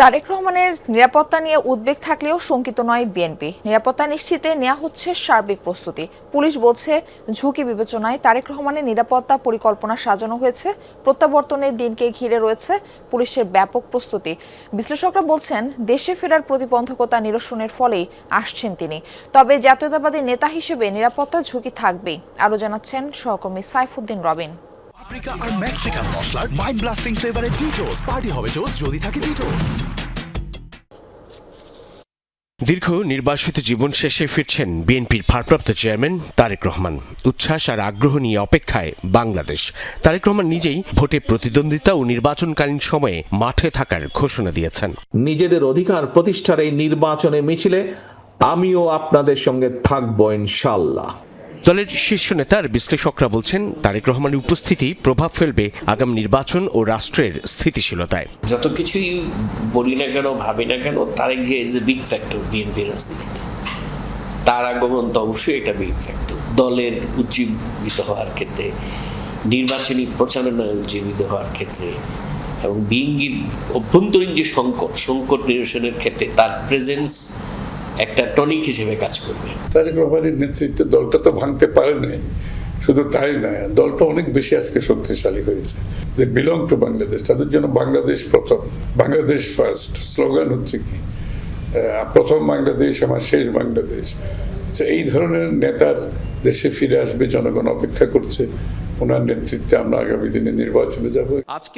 তারেক রহমানের নিরাপত্তা নিয়ে উদ্বেগ থাকলেও শঙ্কিত নয় বিএনপি। নিরাপত্তা নিশ্চিতে নেওয়া হচ্ছে সার্বিক প্রস্তুতি। পুলিশ বলছে, ঝুঁকি বিবেচনায় তারেক রহমানের নিরাপত্তা পরিকল্পনা সাজানো হয়েছে। প্রত্যাবর্তনের দিনকে ঘিরে রয়েছে পুলিশের ব্যাপক প্রস্তুতি। বিশ্লেষকরা বলছেন, দেশে ফেরার প্রতিবন্ধকতা নিরসনের ফলেই আসছেন তিনি। তবে জাতীয়তাবাদী নেতা হিসেবে নিরাপত্তার ঝুঁকি থাকবেই, আরও জানাচ্ছেন সহকর্মী সাইফুদ্দিন রবিন। পাপ্রিকা আর মেক্সিকান মশলার মাইন্ড ব্লাস্টিং ফ্লেভারের ডিটোস পার্টি হবে জোস যদি থাকে ডিটোস দীর্ঘ নির্বাসিত জীবন শেষে ফিরছেন বিএনপির ভারপ্রাপ্ত চেয়ারম্যান তারেক রহমান। উচ্ছ্বাস আর আগ্রহ নিয়ে অপেক্ষায় বাংলাদেশ। তারেক রহমান নিজেই ভোটে প্রতিদ্বন্দ্বিতা ও নির্বাচনকালীন সময়ে মাঠে থাকার ঘোষণা দিয়েছেন। নিজেদের অধিকার প্রতিষ্ঠার এই নির্বাচনে মিছিলে আমিও আপনাদের সঙ্গে থাকব ইনশাল্লাহ দলের শীর্ষ নেতার বিশ্লেষকরা বলছেন, তারেক রহমানের উপস্থিতি প্রভাব ফেলবে আগামী নির্বাচন ও রাষ্ট্রের স্থিতিশীলতায়। যত কিছুই বলি না কেন, ভাবি না কেন, Tarique Zia is the big factor BNP রাজনীতিতে। তার আগমন তো অবশ্যই এটা বিগ ফ্যাক্টর দলের উজ্জীবিত হওয়ার ক্ষেত্রে, নির্বাচনী প্রচারণায় উজ্জীবিত হওয়ার ক্ষেত্রে, এবং বিএনপির অভ্যন্তরীণ যে সংকট সংকট নিরসনের ক্ষেত্রে তার প্রেজেন্স একটা টনিক হিসেবে কাজ করবে। তারেক রহমানের নেতৃত্বে দলটা তো ভাঙতে পারে নাই শুধু তাই নয় দলটা অনেক বেশি আজকে শক্তিশালী হয়েছে। দে বিলং টু বাংলাদেশ তাদের জন্য বাংলাদেশ প্রথম বাংলাদেশ ফার্স্ট স্লোগান হচ্ছে কি প্রথম বাংলাদেশ আমার শেষ বাংলাদেশ। আচ্ছা, এই ধরনের নেতার দেশে ফিরে আসবে জনগণ অপেক্ষা করছে। ওনার নেতৃত্বে আমরা আগামী দিনে নির্বাচনে যাব।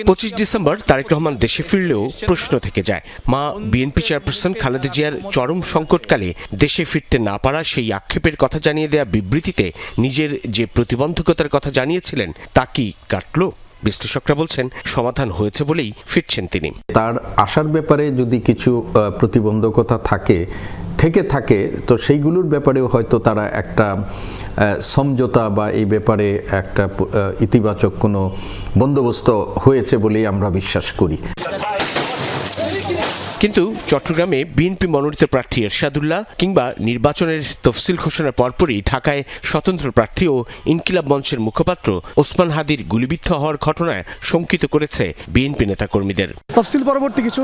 পঁচিশ ডিসেম্বর তারেক রহমান দেশে ফিরলেও প্রশ্ন থেকে যায়। মা বিএনপি চেয়ারপারসন খালেদা জিয়ার চরম সংকটকালে দেশে ফিরতে না পারা সেই আক্ষেপের কথা জানিয়ে দেয়া বিবৃতিতে নিজের যে প্রতিবন্ধকতার কথা জানিয়েছিলেন তা কি কাটলো? বিশ্লেষকরা বলছেন সমাধান হয়েছে বলেই ফিরছেন তিনি। তার আসার ব্যাপারে যদি কিছু প্রতিবন্ধকতা থাকে থেকে থাকে, তো সেইগুলোর ব্যাপারেও হয়তো তারা একটা সমঝোতা বা এই ব্যাপারে একটা ইতিবাচক কোনো বন্দোবস্ত হয়েছে বলেই আমরা বিশ্বাস করি। কিন্তু চট্টগ্রামে বিএনপি মনোনীত প্রার্থী এরশাদুল্লাহ কিংবা নির্বাচনের তফসিল ঘোষণার পরপরই ঢাকায় স্বতন্ত্র প্রার্থী ও ইনকিলাব মঞ্চের মুখপাত্র ওসমান হাদির গুলিবিদ্ধ হওয়ার ঘটনায় শঙ্কিত করেছে বিএনপি নেতাকর্মীদের। তফসিল পরবর্তী কিছু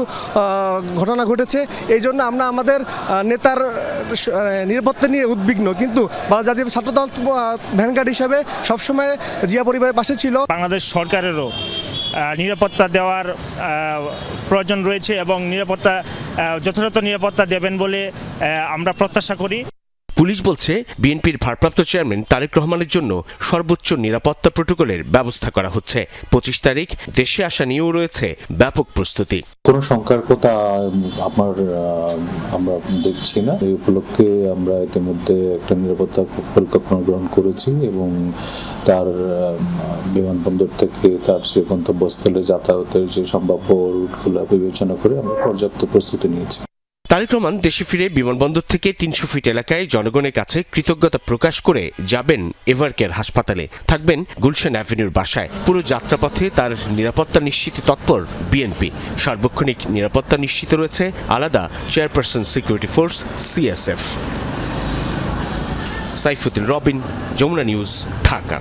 ঘটনা ঘটেছে। এই জন্য আমরা আমাদের নেতার নিরাপত্তা নিয়ে উদ্বিগ্ন। কিন্তু জাতীয় ছাত্রদল ভ্যানগার্ড হিসাবে সবসময় জিয়া পরিবারের পাশে ছিল। বাংলাদেশ সরকারেরও নিরাপত্তা দেওয়ার প্রয়োজন রয়েছে এবং নিরাপত্তা যথাযথ নিরাপত্তা দেবেন বলে আমরা প্রত্যাশা করি। পুলিশ বলছে, বিএনপির ভারপ্রাপ্ত চেয়ারম্যান তারেক রহমানের জন্য সর্বোচ্চ নিরাপত্তা প্রোটোকলের ব্যবস্থা করা হচ্ছে। পঁচিশ তারিখ দেশে আসা নিয়েও রয়েছে ব্যাপক প্রস্তুতি। কোনো শঙ্কার কথা আমার আমরা দেখছি না। এই উপলক্ষে আমরা ইতিমধ্যে একটা নিরাপত্তা পরিকল্পনা গ্রহণ করেছি এবং তার বিমানবন্দর থেকে তার যে গন্তব্যস্থলে যাতায়াতের যে সম্ভাব্য রুটগুলো বিবেচনা করে আমরা পর্যাপ্ত প্রস্তুতি নিয়েছি। তারেক রহমান দেশে ফিরে বিমানবন্দর থেকে তিনশো ফিট এলাকায় জনগণের কাছে কৃতজ্ঞতা প্রকাশ করে যাবেন এভারকেয়ার হাসপাতালে। থাকবেন গুলশান অ্যাভিনিউর বাসায়। পুরো যাত্রাপথে তার নিরাপত্তা নিশ্চিতে তৎপর বিএনপি। সার্বক্ষণিক নিরাপত্তা নিশ্চিত রয়েছে আলাদা chairperson security force CSF. Saifuddin Robin, Jamuna news, Dhaka.